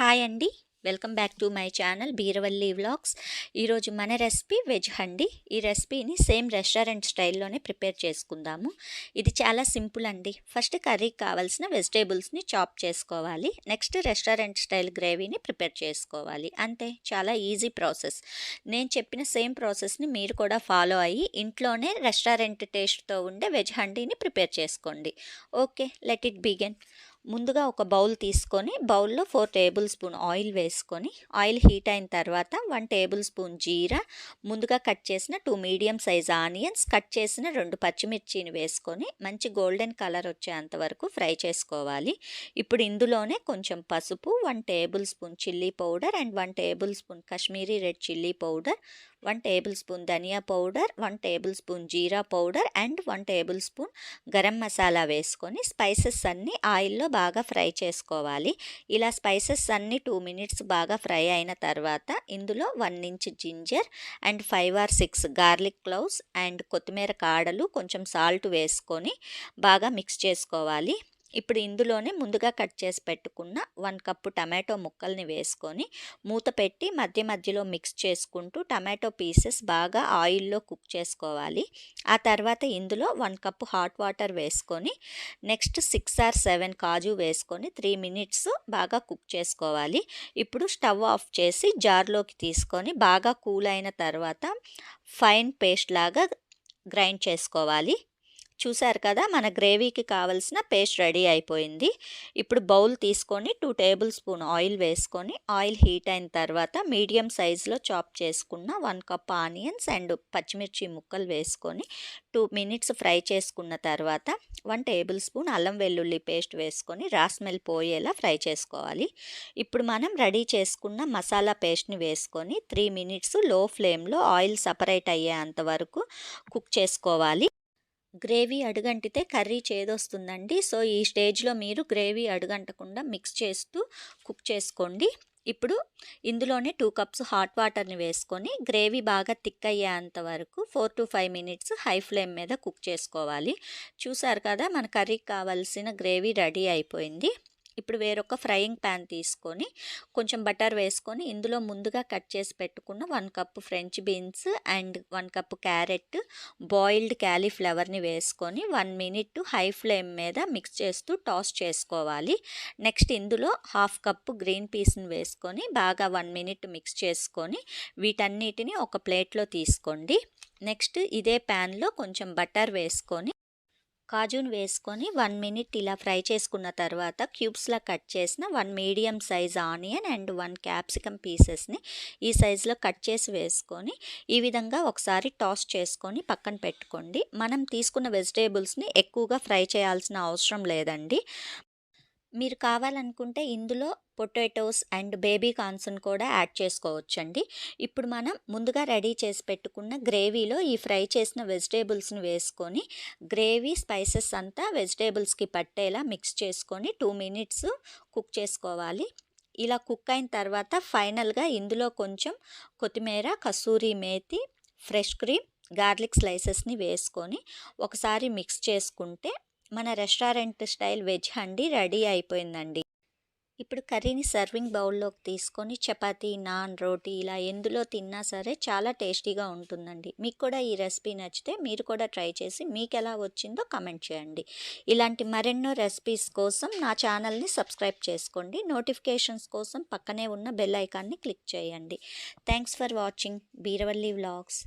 Hi అండి. Welcome back to my channel Beeravalli vlogs. ఈరోజు మన రెసిపీ వెజ్ హండి. ఈ రెసిపీని సేమ్ రెస్టారెంట్ స్టైల్లోనే ప్రిపేర్ చేసుకుందాము. ఇది చాలా సింపుల్ అండి. ఫస్ట్ కర్రీకి కావాల్సిన వెజిటేబుల్స్ని చాప్ చేసుకోవాలి. నెక్స్ట్ రెస్టారెంట్ స్టైల్ గ్రేవీని ప్రిపేర్ చేసుకోవాలి. అంతే చాలా ఈజీ ప్రాసెస్. నేను చెప్పిన సేమ్ ప్రాసెస్ని మీరు కూడా ఫాలో అయ్యి ఇంట్లోనే రెస్టారెంట్ టేస్ట్తో ఉండే వెజ్ హండీని ప్రిపేర్ చేసుకోండి. Okay let it begin. ముందుగా ఒక బౌల్ తీసుకొని బౌల్లో ఫోర్ టేబుల్ స్పూన్ ఆయిల్ వేసుకొని ఆయిల్ హీట్ అయిన తర్వాత వన్ టేబుల్ స్పూన్ జీరా ముందుగా కట్ చేసిన two medium size onions cut చేసిన రెండు పచ్చిమిర్చిని వేసుకొని మంచి గోల్డెన్ కలర్ వచ్చేంత వరకు ఫ్రై చేసుకోవాలి. ఇప్పుడు ఇందులోనే కొంచెం పసుపు one tablespoon chilli powder and one tablespoon Kashmiri red chilli powder one tablespoon dhaniya powder one table spoon jeera powder and one tablespoon garam masala వేసుకొని స్పైసెస్ అన్నీ ఆయిల్లో బాగా ఫ్రై చేసుకోవాలి. ఇలా స్పైసెస్ అన్నీ టూ మినిట్స్ బాగా ఫ్రై అయిన తర్వాత ఇందులో one inch ginger and five or six garlic cloves and కొత్తిమీర కాడలు కొంచెం సాల్ట్ వేసుకొని బాగా మిక్స్ చేసుకోవాలి. ఇప్పుడు ఇందులోనే ముందుగా కట్ చేసి పెట్టుకున్న వన్ కప్పు టమాటో ముక్కల్ని వేసుకొని మూత పెట్టి మధ్య మధ్యలో మిక్స్ చేసుకుంటూ టమాటో పీసెస్ బాగా ఆయిల్లో కుక్ చేసుకోవాలి. ఆ తర్వాత ఇందులో వన్ కప్పు హాట్ వాటర్ వేసుకొని నెక్స్ట్ సిక్స్ ఆర్ సెవెన్ కాజు వేసుకొని త్రీ మినిట్స్ బాగా కుక్ చేసుకోవాలి. ఇప్పుడు స్టవ్ ఆఫ్ చేసి జార్లోకి తీసుకొని బాగా కూల్ అయిన తర్వాత ఫైన్ పేస్ట్ లాగా గ్రైండ్ చేసుకోవాలి. చూశారు కదా! మన గ్రేవీకి కావలసిన పేస్ట్ రెడీ అయిపోయింది. ఇప్పుడు బౌల్ తీసుకొని టూ టేబుల్ స్పూన్ ఆయిల్ వేసుకొని ఆయిల్ హీట్ అయిన తర్వాత మీడియం సైజులో చాప్ చేసుకున్న వన్ కప్ ఆనియన్స్ అండ్ పచ్చిమిర్చి ముక్కలు వేసుకొని టూ మినిట్స్ ఫ్రై చేసుకున్న తర్వాత వన్ టేబుల్ స్పూన్ అల్లం వెల్లుల్లి పేస్ట్ వేసుకొని రాస్మెల్ పోయేలా ఫ్రై చేసుకోవాలి. ఇప్పుడు మనం రెడీ చేసుకున్న మసాలా పేస్ట్ని వేసుకొని త్రీ మినిట్స్లో ఫ్లేమ్లో ఆయిల్ సపరేట్ అయ్యేంత వరకు కుక్ చేసుకోవాలి. గ్రేవీ అడుగంటితే కర్రీ చేదొస్తుందండి. సో ఈ స్టేజ్లో మీరు గ్రేవీ అడుగంటకుండా మిక్స్ చేస్తూ కుక్ చేసుకోండి. ఇప్పుడు ఇందులోనే టూ కప్స్ హాట్ వాటర్ని వేసుకొని గ్రేవీ బాగా థిక్ అయ్యేంత వరకు four to five minutes high flame మీద కుక్ చేసుకోవాలి. చూసారు కదా మన కర్రీకి కావాల్సిన గ్రేవీ రెడీ అయిపోయింది. ఇప్పుడు వేరొక ఫ్రైయింగ్ ప్యాన్ తీసుకొని కొంచెం బటర్ వేసుకొని ఇందులో ముందుగా కట్ చేసి పెట్టుకున్న one cup French beans and one cup carrot boiled క్యాలీఫ్లవర్ని వేసుకొని వన్ మినిట్ హై ఫ్లేమ్ మీద మిక్స్ చేస్తూ టాస్ చేసుకోవాలి. నెక్స్ట్ ఇందులో హాఫ్ కప్ గ్రీన్ పీస్ని వేసుకొని బాగా వన్ మినిట్ మిక్స్ చేసుకొని వీటన్నిటిని ఒక ప్లేట్లో తీసుకోండి. నెక్స్ట్ ఇదే ప్యాన్లో కొంచెం బటర్ వేసుకొని కాజును వేసుకొని వన్ మినిట్ ఇలా ఫ్రై చేసుకున్న తర్వాత క్యూబ్స్లా కట్ చేసిన one medium size onion and one capsicum పీసెస్ని ఈ సైజులో కట్ చేసి వేసుకొని ఈ విధంగా ఒకసారి టాస్ చేసుకొని పక్కన పెట్టుకోండి. మనం తీసుకున్న వెజిటేబుల్స్ని ఎక్కువగా ఫ్రై చేయాల్సిన అవసరం లేదండి. మీరు కావాలనుకుంటే ఇందులో పొటాటోస్ అండ్ బేబీ కార్న్స్ని కూడా యాడ్ చేసుకోవచ్చండి. ఇప్పుడు మనం ముందుగా రెడీ చేసి పెట్టుకున్న గ్రేవీలో ఈ ఫ్రై చేసిన వెజిటేబుల్స్ని వేసుకొని గ్రేవీ స్పైసెస్ అంతా వెజిటేబుల్స్కి పట్టేలా మిక్స్ చేసుకొని టూ మినిట్స్ కుక్ చేసుకోవాలి. ఇలా కుక్ అయిన తర్వాత ఫైనల్గా ఇందులో కొంచెం కొత్తిమీర kasuri methi fresh cream garlic స్లైసెస్ని వేసుకొని ఒకసారి మిక్స్ చేసుకుంటే మన restaurant style veg handi ready అయిపోయిందండి. ఇప్పుడు కర్రీని సర్వింగ్ బౌల్లోకి తీసుకొని చపాతీ నాన్ రోటీ ఇలా ఎందులో తిన్నా సరే చాలా టేస్టీగా ఉంటుందండి. మీకు కూడా ఈ రెసిపీ నచ్చితే మీరు కూడా ట్రై చేసి మీకు ఎలా వచ్చిందో కమెంట్ చేయండి. ఇలాంటి మరెన్నో రెసిపీస్ కోసం నా ఛానల్ని సబ్స్క్రైబ్ చేసుకోండి. నోటిఫికేషన్స్ కోసం పక్కనే ఉన్న బెల్ ఐకాన్ని క్లిక్ చేయండి. Thanks for watching. Beeravalli vlogs.